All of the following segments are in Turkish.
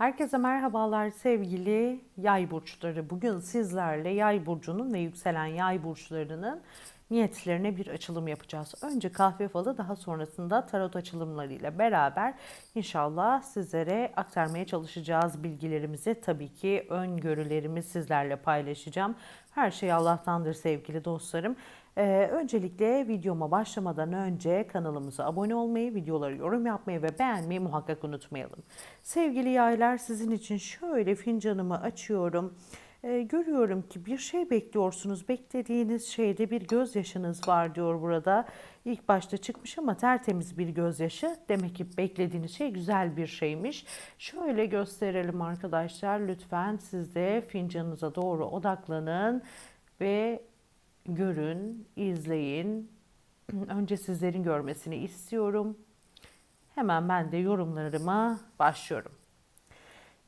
Herkese merhabalar sevgili yay burçları. Bugün sizlerle yay burcunun ve yükselen yay burçlarının niyetlerine bir açılım yapacağız. Önce kahve falı daha sonrasında tarot açılımlarıyla beraber inşallah sizlere aktarmaya çalışacağız bilgilerimizi. Tabii ki öngörülerimi sizlerle paylaşacağım. Her şey Allah'tandır sevgili dostlarım. Ee, öncelikle videoma başlamadan önce kanalımıza abone olmayı, videoları yorum yapmayı ve beğenmeyi muhakkak unutmayalım. Sevgili yaylar sizin için şöyle fincanımı açıyorum. Ee, görüyorum ki bir şey bekliyorsunuz. Beklediğiniz şeyde bir gözyaşınız var diyor burada. İlk başta çıkmış ama tertemiz bir gözyaşı. Demek ki beklediğiniz şey güzel bir şeymiş. Şöyle gösterelim arkadaşlar. Lütfen siz de fincanınıza doğru odaklanın ve görün, izleyin. Önce sizlerin görmesini istiyorum. Hemen ben de yorumlarıma başlıyorum.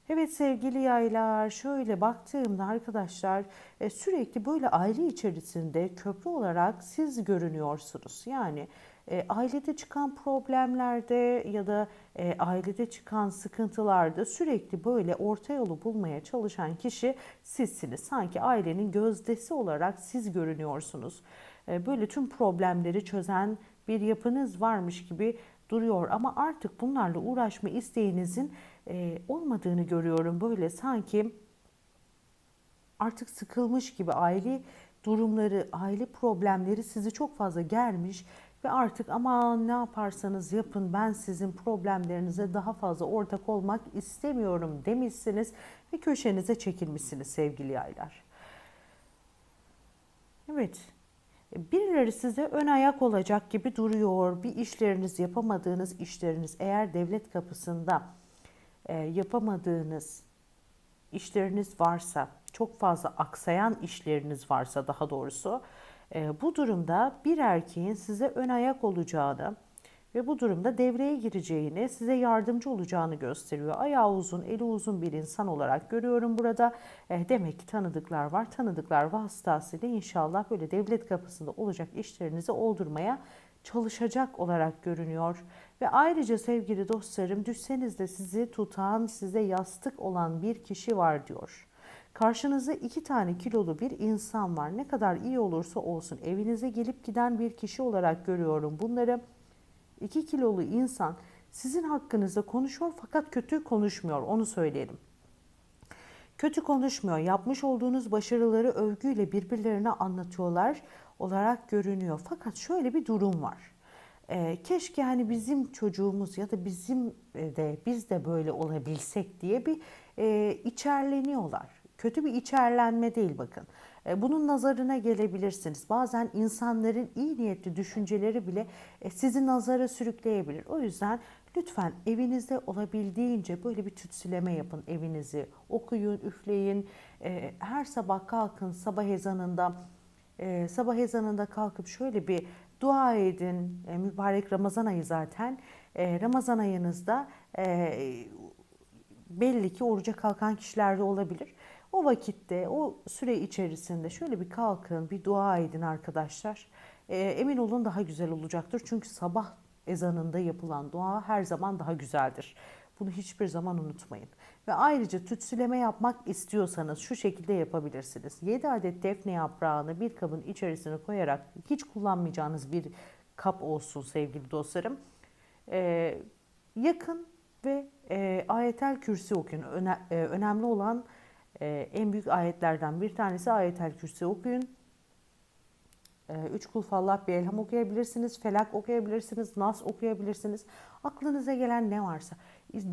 Evet sevgili yaylar şöyle baktığımda arkadaşlar e, sürekli böyle aile içerisinde köprü olarak siz görünüyorsunuz. Yani e, ailede çıkan problemlerde ya da e, ailede çıkan sıkıntılarda sürekli böyle orta yolu bulmaya çalışan kişi sizsiniz. Sanki ailenin gözdesi olarak siz görünüyorsunuz. E, böyle tüm problemleri çözen bir yapınız varmış gibi duruyor ama artık bunlarla uğraşma isteğinizin e, olmadığını görüyorum. Böyle sanki artık sıkılmış gibi aile durumları, aile problemleri sizi çok fazla germiş ve artık ama ne yaparsanız yapın ben sizin problemlerinize daha fazla ortak olmak istemiyorum demişsiniz ve köşenize çekilmişsiniz sevgili yaylar. Evet, birileri size ön ayak olacak gibi duruyor. Bir işleriniz yapamadığınız işleriniz eğer devlet kapısında e, yapamadığınız işleriniz varsa, çok fazla aksayan işleriniz varsa daha doğrusu bu durumda bir erkeğin size ön ayak olacağını ve bu durumda devreye gireceğini, size yardımcı olacağını gösteriyor. Ayağı uzun, eli uzun bir insan olarak görüyorum burada. E, demek ki tanıdıklar var. Tanıdıklar vasıtasıyla inşallah böyle devlet kapısında olacak işlerinizi oldurmaya çalışacak olarak görünüyor. Ve ayrıca sevgili dostlarım düşseniz de sizi tutan, size yastık olan bir kişi var diyor. Karşınızda iki tane kilolu bir insan var. Ne kadar iyi olursa olsun evinize gelip giden bir kişi olarak görüyorum bunları. İki kilolu insan sizin hakkınızda konuşuyor fakat kötü konuşmuyor onu söyleyelim. Kötü konuşmuyor. Yapmış olduğunuz başarıları övgüyle birbirlerine anlatıyorlar olarak görünüyor. Fakat şöyle bir durum var. Ee, keşke hani bizim çocuğumuz ya da bizim de biz de böyle olabilsek diye bir e, içerleniyorlar. Kötü bir içerlenme değil bakın. E, bunun nazarına gelebilirsiniz. Bazen insanların iyi niyetli düşünceleri bile e, sizi nazara sürükleyebilir. O yüzden lütfen evinizde olabildiğince böyle bir tütsüleme yapın evinizi. Okuyun, üfleyin. E, her sabah kalkın sabah ezanında sabah ezanında kalkıp şöyle bir dua edin. mübarek Ramazan ayı zaten. Ramazan ayınızda belli ki oruca kalkan kişiler de olabilir. O vakitte, o süre içerisinde şöyle bir kalkın, bir dua edin arkadaşlar. E, emin olun daha güzel olacaktır. Çünkü sabah ezanında yapılan dua her zaman daha güzeldir. Bunu hiçbir zaman unutmayın. Ve ayrıca tütsüleme yapmak istiyorsanız şu şekilde yapabilirsiniz. 7 adet defne yaprağını bir kabın içerisine koyarak hiç kullanmayacağınız bir kap olsun sevgili dostlarım. Ee, yakın ve e, ayetel kürsi okuyun. Öne, e, önemli olan ee, en büyük ayetlerden bir tanesi ayetel kürsi okuyun. Ee, üç kul fallah bir elham okuyabilirsiniz, felak okuyabilirsiniz, nas okuyabilirsiniz. Aklınıza gelen ne varsa.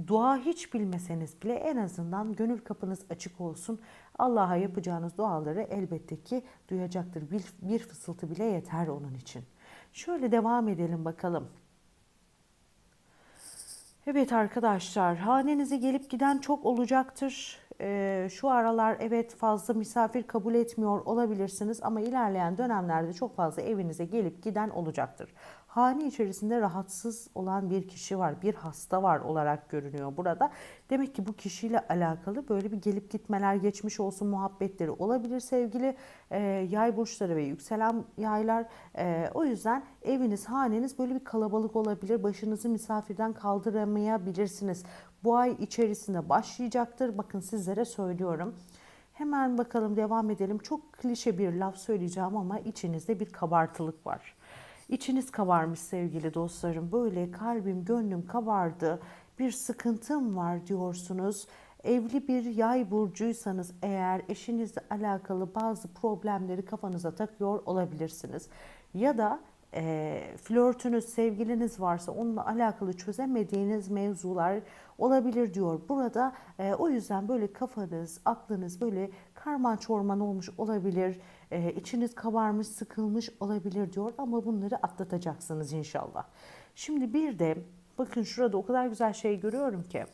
Dua hiç bilmeseniz bile en azından gönül kapınız açık olsun. Allah'a yapacağınız duaları elbette ki duyacaktır. Bir, bir fısıltı bile yeter onun için. Şöyle devam edelim bakalım. Evet arkadaşlar, hanenize gelip giden çok olacaktır e, şu aralar evet fazla misafir kabul etmiyor olabilirsiniz ama ilerleyen dönemlerde çok fazla evinize gelip giden olacaktır. Hane içerisinde rahatsız olan bir kişi var, bir hasta var olarak görünüyor burada. Demek ki bu kişiyle alakalı böyle bir gelip gitmeler geçmiş olsun muhabbetleri olabilir sevgili e, yay burçları ve yükselen yaylar. E, o yüzden eviniz, haneniz böyle bir kalabalık olabilir. Başınızı misafirden kaldıramayabilirsiniz. Bu ay içerisinde başlayacaktır. Bakın sizlere söylüyorum. Hemen bakalım devam edelim. Çok klişe bir laf söyleyeceğim ama içinizde bir kabartılık var. İçiniz kabarmış sevgili dostlarım. Böyle kalbim, gönlüm kabardı. Bir sıkıntım var diyorsunuz. Evli bir yay burcuysanız eğer eşinizle alakalı bazı problemleri kafanıza takıyor olabilirsiniz. Ya da e, flörtünüz, sevgiliniz varsa onunla alakalı çözemediğiniz mevzular olabilir diyor. Burada e, o yüzden böyle kafanız, aklınız böyle karman çorman olmuş olabilir. E, içiniz kabarmış, sıkılmış olabilir diyor ama bunları atlatacaksınız inşallah. Şimdi bir de bakın şurada o kadar güzel şey görüyorum ki.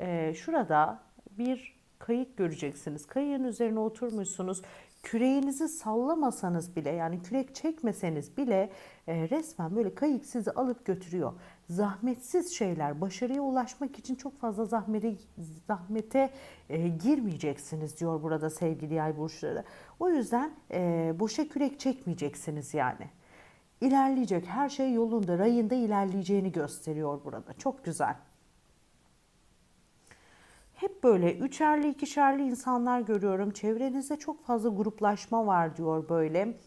E, şurada bir kayık göreceksiniz. Kayığın üzerine oturmuşsunuz. Küreğinizi sallamasanız bile yani kürek çekmeseniz bile e, resmen böyle kayık sizi alıp götürüyor. Zahmetsiz şeyler başarıya ulaşmak için çok fazla zahmete, zahmete e, girmeyeceksiniz diyor burada sevgili yay burçları. O yüzden e, boşa kürek çekmeyeceksiniz yani. İlerleyecek her şey yolunda rayında ilerleyeceğini gösteriyor burada. Çok güzel. Hep böyle üçerli ikişerli insanlar görüyorum. Çevrenizde çok fazla gruplaşma var diyor böyle.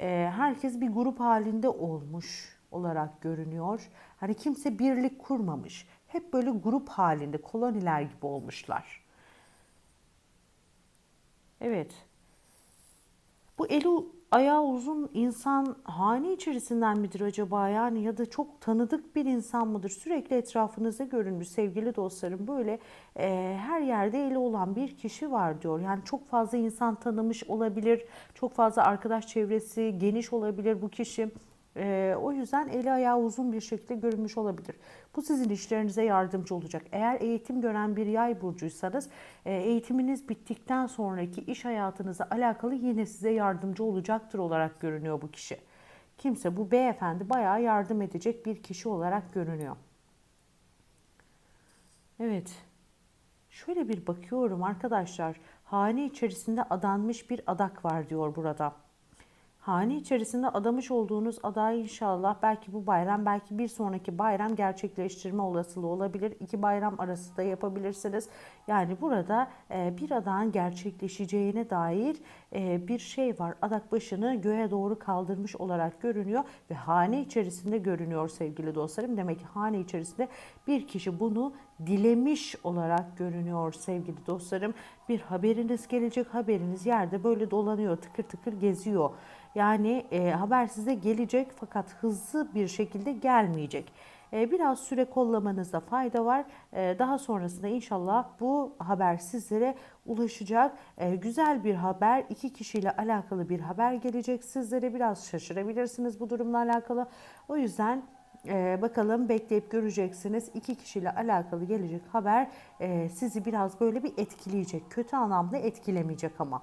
Ee, herkes bir grup halinde olmuş olarak görünüyor. Hani kimse birlik kurmamış. Hep böyle grup halinde koloniler gibi olmuşlar. Evet. Bu eli ayağı uzun insan hane içerisinden midir acaba yani ya da çok tanıdık bir insan mıdır? Sürekli etrafınızda görünmüş sevgili dostlarım böyle e, her yerde eli olan bir kişi var diyor. Yani çok fazla insan tanımış olabilir, çok fazla arkadaş çevresi geniş olabilir bu kişi. Ee, o yüzden eli ayağı uzun bir şekilde görünmüş olabilir. Bu sizin işlerinize yardımcı olacak. Eğer eğitim gören bir yay burcuysanız e, eğitiminiz bittikten sonraki iş hayatınıza alakalı yine size yardımcı olacaktır olarak görünüyor bu kişi. Kimse bu beyefendi bayağı yardım edecek bir kişi olarak görünüyor. Evet. Şöyle bir bakıyorum arkadaşlar. Hane içerisinde adanmış bir adak var diyor burada. Hane içerisinde adamış olduğunuz adayı inşallah belki bu bayram belki bir sonraki bayram gerçekleştirme olasılığı olabilir. İki bayram arası da yapabilirsiniz. Yani burada e, bir adağın gerçekleşeceğine dair e, bir şey var. Adak başını göğe doğru kaldırmış olarak görünüyor ve hane içerisinde görünüyor sevgili dostlarım. Demek ki hane içerisinde bir kişi bunu dilemiş olarak görünüyor sevgili dostlarım. Bir haberiniz gelecek, haberiniz yerde böyle dolanıyor, tıkır tıkır geziyor. Yani e, haber size gelecek fakat hızlı bir şekilde gelmeyecek. E, biraz süre kollamanızda fayda var. E, daha sonrasında inşallah bu haber sizlere ulaşacak. E, güzel bir haber, iki kişiyle alakalı bir haber gelecek. Sizlere biraz şaşırabilirsiniz bu durumla alakalı. O yüzden ee, bakalım bekleyip göreceksiniz. İki kişiyle alakalı gelecek haber e, sizi biraz böyle bir etkileyecek. Kötü anlamda etkilemeyecek ama.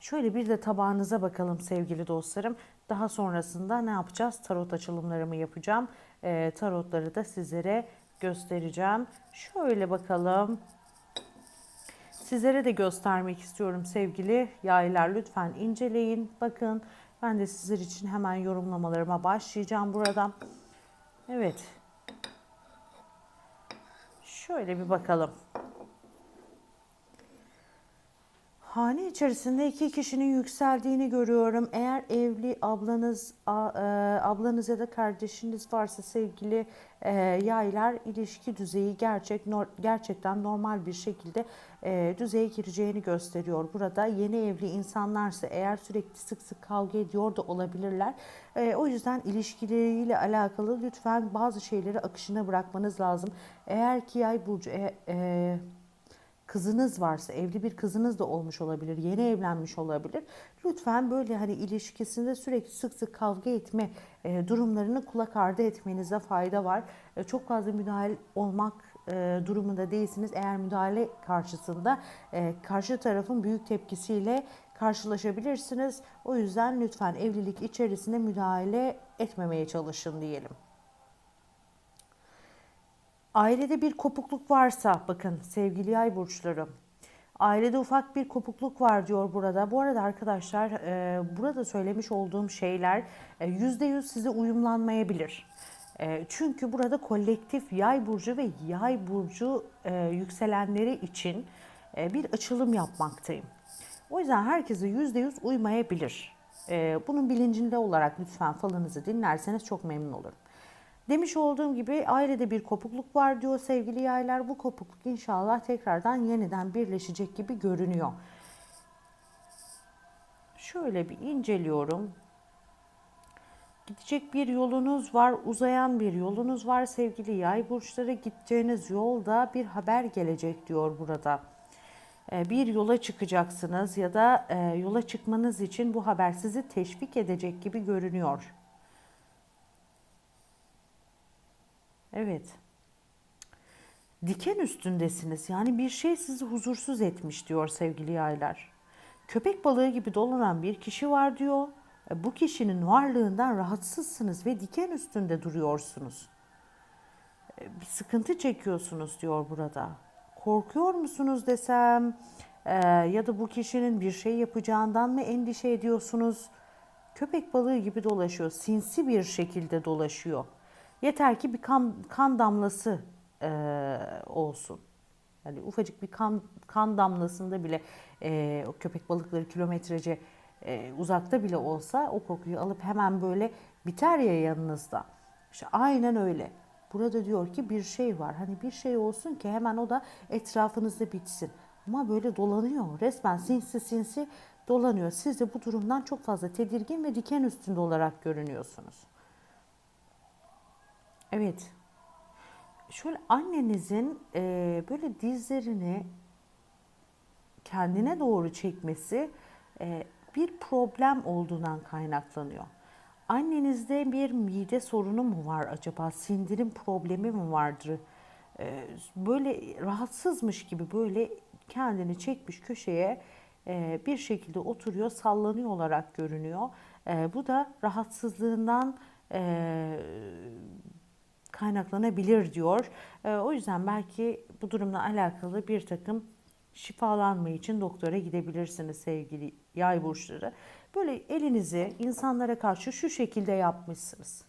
Şöyle bir de tabağınıza bakalım sevgili dostlarım. Daha sonrasında ne yapacağız? Tarot açılımlarımı yapacağım. E, tarotları da sizlere göstereceğim. Şöyle bakalım. Sizlere de göstermek istiyorum sevgili yaylar. Lütfen inceleyin. Bakın ben de sizler için hemen yorumlamalarıma başlayacağım buradan. Evet. Şöyle bir bakalım. Hane içerisinde iki kişinin yükseldiğini görüyorum. Eğer evli ablanız, e, ablanız ya da kardeşiniz varsa sevgili e, yaylar ilişki düzeyi gerçek gerçekten normal bir şekilde e, düzeye gireceğini gösteriyor. Burada yeni evli insanlarsa eğer sürekli sık sık kavga ediyor da olabilirler. O yüzden ilişkileriyle alakalı lütfen bazı şeyleri akışına bırakmanız lazım. Eğer ki yay burcu e, e, kızınız varsa, evli bir kızınız da olmuş olabilir, yeni evlenmiş olabilir. Lütfen böyle hani ilişkisinde sürekli sık sık kavga etme e, durumlarını kulak ardı etmenize fayda var. E, çok fazla müdahale olmak e, durumunda değilsiniz. Eğer müdahale karşısında e, karşı tarafın büyük tepkisiyle karşılaşabilirsiniz. O yüzden lütfen evlilik içerisinde müdahale etmemeye çalışın diyelim. Ailede bir kopukluk varsa bakın sevgili yay burçları ailede ufak bir kopukluk var diyor burada. Bu arada arkadaşlar e, burada söylemiş olduğum şeyler e, yüzde yüz size uyumlanmayabilir. E, çünkü burada kolektif yay burcu ve yay burcu e, yükselenleri için e, bir açılım yapmaktayım. O yüzden herkese yüzde yüz uymayabilir. E, bunun bilincinde olarak lütfen falınızı dinlerseniz çok memnun olurum. Demiş olduğum gibi ailede bir kopukluk var diyor sevgili yaylar. Bu kopukluk inşallah tekrardan yeniden birleşecek gibi görünüyor. Şöyle bir inceliyorum. Gidecek bir yolunuz var, uzayan bir yolunuz var sevgili yay burçları. Gideceğiniz yolda bir haber gelecek diyor burada. Ee, Bir yola çıkacaksınız ya da e, yola çıkmanız için bu haber sizi teşvik edecek gibi görünüyor. Evet. Diken üstündesiniz. Yani bir şey sizi huzursuz etmiş diyor sevgili yaylar. Köpek balığı gibi dolanan bir kişi var diyor. E, Bu kişinin varlığından rahatsızsınız ve diken üstünde duruyorsunuz. E, Bir sıkıntı çekiyorsunuz diyor burada. Korkuyor musunuz desem e, ya da bu kişinin bir şey yapacağından mı endişe ediyorsunuz? Köpek balığı gibi dolaşıyor, sinsi bir şekilde dolaşıyor. Yeter ki bir kan, kan damlası e, olsun. Yani ufacık bir kan, kan damlasında bile e, o köpek balıkları kilometrece e, uzakta bile olsa o kokuyu alıp hemen böyle biter ya yanınızda. İşte aynen öyle. Burada diyor ki bir şey var. Hani bir şey olsun ki hemen o da etrafınızda bitsin. Ama böyle dolanıyor. Resmen sinsi sinsi dolanıyor. Siz de bu durumdan çok fazla tedirgin ve diken üstünde olarak görünüyorsunuz. Evet. Şöyle annenizin e, böyle dizlerini kendine doğru çekmesi e, bir problem olduğundan kaynaklanıyor. Annenizde bir mide sorunu mu var acaba? Sindirim problemi mi vardır? E, böyle rahatsızmış gibi böyle kendini çekmiş köşeye e, bir şekilde oturuyor, sallanıyor olarak görünüyor. E, bu da rahatsızlığından e, kaynaklanabilir diyor. E, o yüzden belki bu durumla alakalı bir takım şifalanma için doktora gidebilirsiniz sevgili yay burçları. Böyle elinizi insanlara karşı şu şekilde yapmışsınız.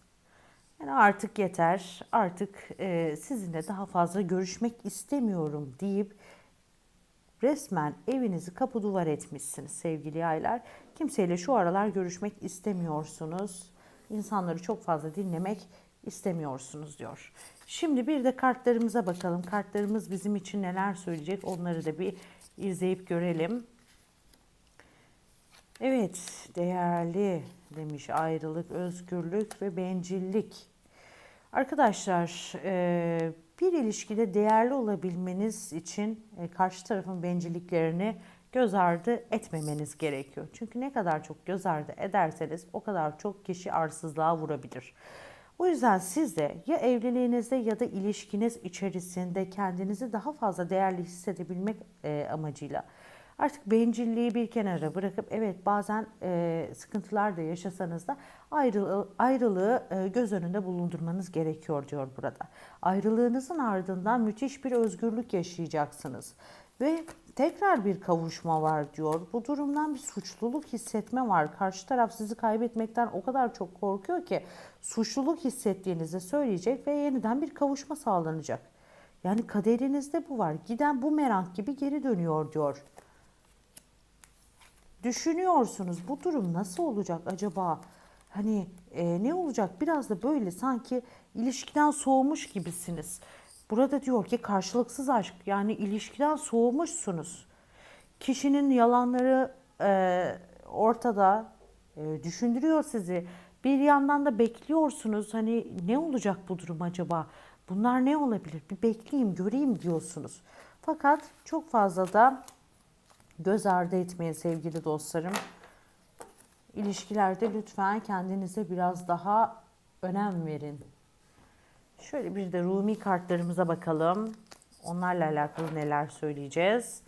Yani artık yeter, artık e, sizinle daha fazla görüşmek istemiyorum deyip resmen evinizi kapı duvar etmişsiniz sevgili yaylar. Kimseyle şu aralar görüşmek istemiyorsunuz. İnsanları çok fazla dinlemek istemiyorsunuz diyor. Şimdi bir de kartlarımıza bakalım. Kartlarımız bizim için neler söyleyecek onları da bir izleyip görelim. Evet, değerli demiş ayrılık, özgürlük ve bencillik. Arkadaşlar, e, bir ilişkide değerli olabilmeniz için e, karşı tarafın bencilliklerini göz ardı etmemeniz gerekiyor. Çünkü ne kadar çok göz ardı ederseniz o kadar çok kişi arsızlığa vurabilir. O yüzden siz de ya evliliğinizde ya da ilişkiniz içerisinde kendinizi daha fazla değerli hissedebilmek e, amacıyla artık bencilliği bir kenara bırakıp evet bazen e, sıkıntılar da yaşasanız da ayrı, ayrılığı e, göz önünde bulundurmanız gerekiyor diyor burada. Ayrılığınızın ardından müthiş bir özgürlük yaşayacaksınız ve tekrar bir kavuşma var diyor. Bu durumdan bir suçluluk hissetme var. Karşı taraf sizi kaybetmekten o kadar çok korkuyor ki suçluluk hissettiğinizi söyleyecek ve yeniden bir kavuşma sağlanacak. Yani kaderinizde bu var. Giden bu merak gibi geri dönüyor diyor. Düşünüyorsunuz bu durum nasıl olacak acaba? Hani e, ne olacak? Biraz da böyle sanki ilişkiden soğumuş gibisiniz. Burada diyor ki karşılıksız aşk yani ilişkiden soğumuşsunuz. Kişinin yalanları e, ortada e, düşündürüyor sizi. Bir yandan da bekliyorsunuz hani ne olacak bu durum acaba? Bunlar ne olabilir? Bir bekleyeyim, göreyim diyorsunuz. Fakat çok fazla da göz ardı etmeyin sevgili dostlarım. İlişkilerde lütfen kendinize biraz daha önem verin. Şöyle bir de Rumi kartlarımıza bakalım. Onlarla alakalı neler söyleyeceğiz.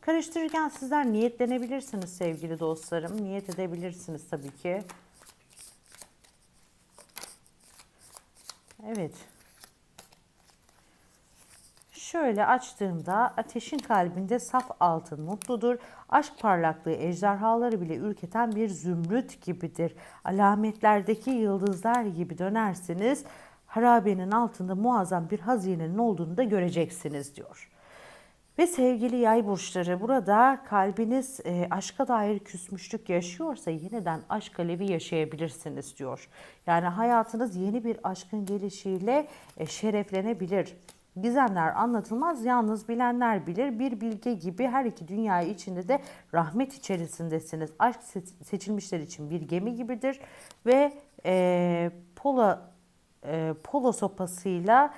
Karıştırırken sizler niyetlenebilirsiniz sevgili dostlarım. Niyet edebilirsiniz tabii ki. Evet. Şöyle açtığımda ateşin kalbinde saf altın mutludur. Aşk parlaklığı ejderhaları bile ürketen bir zümrüt gibidir. Alametlerdeki yıldızlar gibi dönersiniz. Harabenin altında muazzam bir hazinenin olduğunu da göreceksiniz diyor. Ve sevgili yay burçları burada kalbiniz e, aşka dair küsmüşlük yaşıyorsa yeniden aşk alevi yaşayabilirsiniz diyor. Yani hayatınız yeni bir aşkın gelişiyle e, şereflenebilir. Gizemler anlatılmaz, yalnız bilenler bilir. Bir bilge gibi her iki dünya içinde de rahmet içerisindesiniz. Aşk se- seçilmişler için bir gemi gibidir ve e, polo e, polo sopasıyla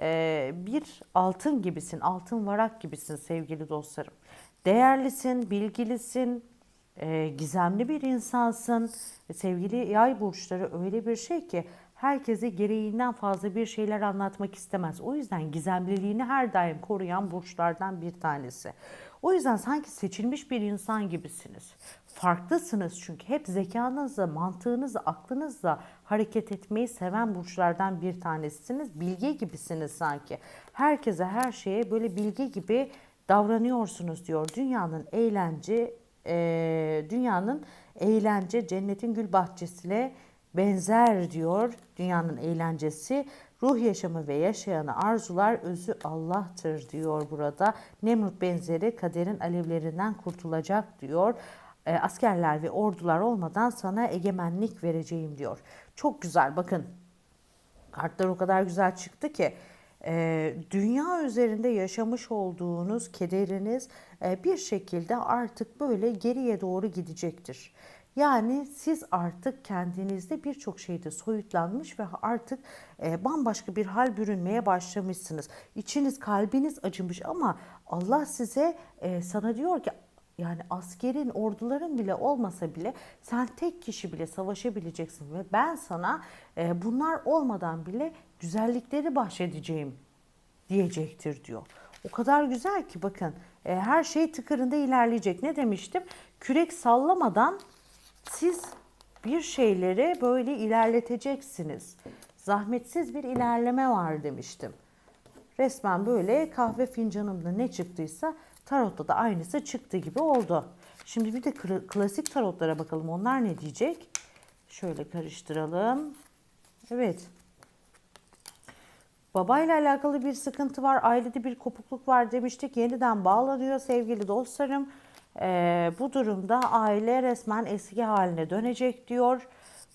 e, bir altın gibisin, altın varak gibisin sevgili dostlarım. Değerlisin, bilgilisin, e, gizemli bir insansın. E, Sevgili yay burçları öyle bir şey ki herkese gereğinden fazla bir şeyler anlatmak istemez. O yüzden gizemliliğini her daim koruyan burçlardan bir tanesi. O yüzden sanki seçilmiş bir insan gibisiniz. Farklısınız çünkü hep zekanızla, mantığınızla, aklınızla hareket etmeyi seven burçlardan bir tanesisiniz. Bilge gibisiniz sanki. Herkese, her şeye böyle bilge gibi davranıyorsunuz diyor. Dünyanın eğlence, e, dünyanın eğlence cennetin gül bahçesine benzer diyor. Dünyanın eğlencesi ruh yaşamı ve yaşayanı arzular özü Allah'tır diyor burada. Nemrut benzeri kaderin alevlerinden kurtulacak diyor. E, askerler ve ordular olmadan sana egemenlik vereceğim diyor. Çok güzel bakın. Kartlar o kadar güzel çıktı ki e, dünya üzerinde yaşamış olduğunuz kederiniz e, bir şekilde artık böyle geriye doğru gidecektir. Yani siz artık kendinizde birçok şeyde soyutlanmış ve artık e, bambaşka bir hal bürünmeye başlamışsınız. İçiniz, kalbiniz acımış ama Allah size e, sana diyor ki yani askerin, orduların bile olmasa bile sen tek kişi bile savaşabileceksin ve ben sana e, bunlar olmadan bile güzellikleri bahşedeceğim diyecektir diyor. O kadar güzel ki bakın her şey tıkırında ilerleyecek. Ne demiştim? Kürek sallamadan siz bir şeyleri böyle ilerleteceksiniz. Zahmetsiz bir ilerleme var demiştim. Resmen böyle kahve fincanımda ne çıktıysa tarotta da aynısı çıktı gibi oldu. Şimdi bir de kla- klasik tarotlara bakalım. Onlar ne diyecek? Şöyle karıştıralım. Evet. Babayla alakalı bir sıkıntı var, ailede bir kopukluk var demiştik. Yeniden bağlanıyor sevgili dostlarım. Ee, bu durumda aile resmen eski haline dönecek diyor.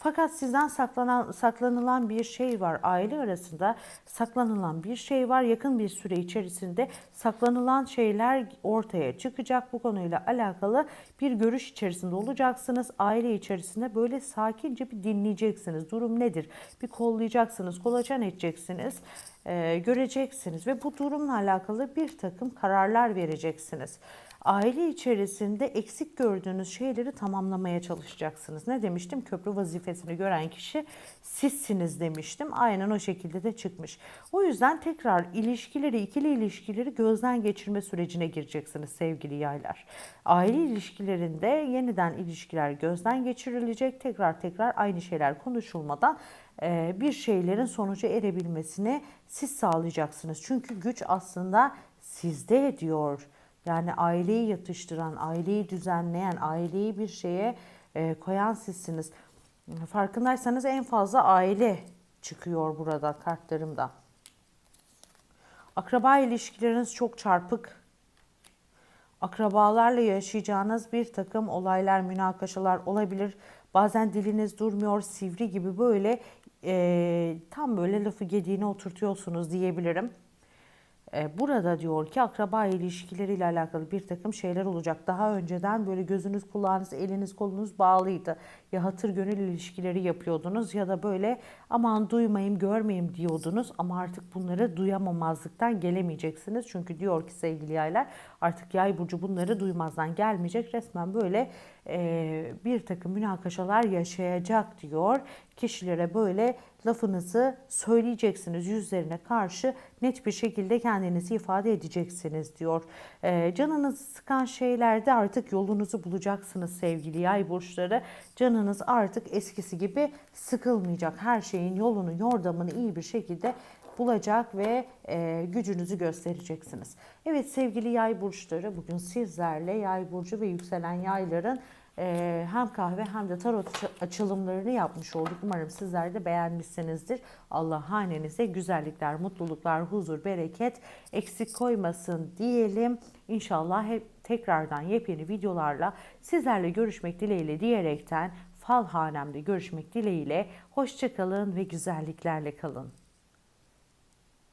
Fakat sizden saklanan, saklanılan bir şey var. Aile arasında saklanılan bir şey var. Yakın bir süre içerisinde saklanılan şeyler ortaya çıkacak. Bu konuyla alakalı bir görüş içerisinde olacaksınız. Aile içerisinde böyle sakince bir dinleyeceksiniz. Durum nedir? Bir kollayacaksınız, kolaçan edeceksiniz, e, göreceksiniz ve bu durumla alakalı bir takım kararlar vereceksiniz aile içerisinde eksik gördüğünüz şeyleri tamamlamaya çalışacaksınız. Ne demiştim? Köprü vazifesini gören kişi sizsiniz demiştim. Aynen o şekilde de çıkmış. O yüzden tekrar ilişkileri, ikili ilişkileri gözden geçirme sürecine gireceksiniz sevgili yaylar. Aile ilişkilerinde yeniden ilişkiler gözden geçirilecek. Tekrar tekrar aynı şeyler konuşulmadan e, bir şeylerin sonuca erebilmesini siz sağlayacaksınız. Çünkü güç aslında sizde diyor. Yani aileyi yatıştıran, aileyi düzenleyen, aileyi bir şeye e, koyan sizsiniz. Farkındaysanız en fazla aile çıkıyor burada kartlarımda. Akraba ilişkileriniz çok çarpık. Akrabalarla yaşayacağınız bir takım olaylar, münakaşalar olabilir. Bazen diliniz durmuyor, sivri gibi böyle e, tam böyle lafı gediğine oturtuyorsunuz diyebilirim. E, Burada diyor ki akraba ilişkileriyle alakalı bir takım şeyler olacak. Daha önceden böyle gözünüz, kulağınız, eliniz, kolunuz bağlıydı. Ya hatır gönül ilişkileri yapıyordunuz ya da böyle aman duymayayım, görmeyeyim diyordunuz. Ama artık bunları duyamamazlıktan gelemeyeceksiniz. Çünkü diyor ki sevgili yaylar artık yay burcu bunları duymazdan gelmeyecek. Resmen böyle e, bir takım münakaşalar yaşayacak diyor. Kişilere böyle lafınızı söyleyeceksiniz yüzlerine karşı net bir şekilde kendinizi ifade edeceksiniz diyor. E, canınızı sıkan şeylerde artık yolunuzu bulacaksınız sevgili yay burçları. Canınız artık eskisi gibi sıkılmayacak. Her şeyin yolunu, yordamını iyi bir şekilde bulacak ve e, gücünüzü göstereceksiniz. Evet sevgili yay burçları bugün sizlerle yay burcu ve yükselen yayların Ee, hem kahve hem de tarot açı- açılımlarını yapmış olduk. Umarım sizler de beğenmişsinizdir. Allah hanenize güzellikler, mutluluklar, huzur, bereket eksik koymasın diyelim. İnşallah hep tekrardan yepyeni videolarla sizlerle görüşmek dileğiyle diyerekten fal hanemde görüşmek dileğiyle hoşçakalın ve güzelliklerle kalın.